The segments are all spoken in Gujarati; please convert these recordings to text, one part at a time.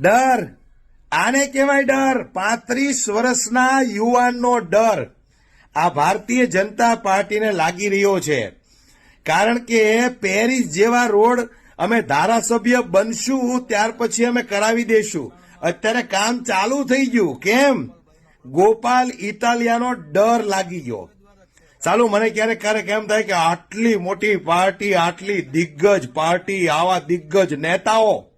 ડર. આને કહેવાય ડર. પાંત્રીસ વર્ષના યુવાનનો ડર. આ ભારતીય જનતા પાર્ટીને લાગી રહ્યો છે. કારણ કે પેરિસ જેવા રોડ અમે ધારાસભ્ય બનશું, ત્યાર પછી અમે કરાવી દેશું. અત્યારે કામ ચાલુ થઈ ગયું. કેમ? ગોપાલ ઇટાલિયાનો ડર લાગી ગયો. ચાલુ, મને ક્યારેક ક્યારેક એમ થાય કે આટલી મોટી પાર્ટી, આટલી દિગ્ગજ પાર્ટી, આવા દિગ્ગજ નેતાઓ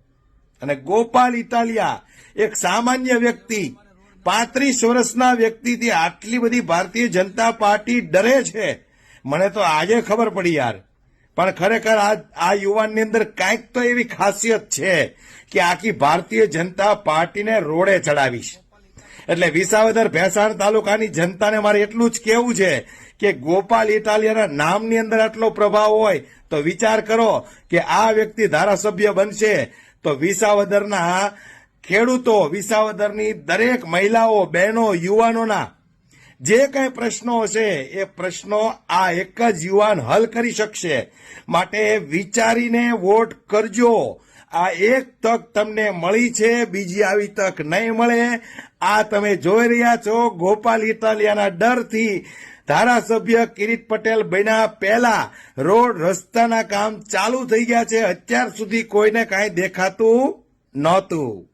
અને ગોપાલ ઇટાલિયા, એક સામાન્ય વ્યક્તિ, પાંત્રીસ વર્ષના વ્યક્તિથી આટલી બધી ભારતીય જનતા પાર્ટી ડરે છે. મને તો આજે ખબર પડી યાર. પણ ખરેખર આ યુવાનની અંદર કાંઈક તો એવી ખાસિયત છે કે આખી ભારતીય જનતા પાર્ટીને રોડે ચડાવીશ. એટલે વિસાવદર ભેસાણ તાલુકાની જનતાને મારે એટલું જ કેવું છે કે ગોપાલ ઇટાલિયાના નામની અંદર આટલો પ્રભાવ હોય તો વિચાર કરો કે આ વ્યક્તિ ધારાસભ્ય બનશે તો વિસાવદરના ખેડૂતો, વિસાવદરની દરેક મહિલાઓ, બહેનો, યુવાનોના જે કઈ પ્રશ્નો હશે, એ પ્રશ્નો આ એક જ યુવાન હલ કરી શકશે. માટે વિચારીને વોટ કરજો. આ એક તક તમને મળી છે, બીજી આવી તક નહીં મળે. આ તમે જોઈ રહ્યા છો, ગોપાલ ઇટાલિયાના ડરથી ધારાસભ્ય કિરીટ પટેલ બન્યા પહેલા રોડ રસ્તાના કામ ચાલુ થઈ ગયા છે. અત્યાર સુધી કોઈને કાંઈ દેખાતું નહોતું.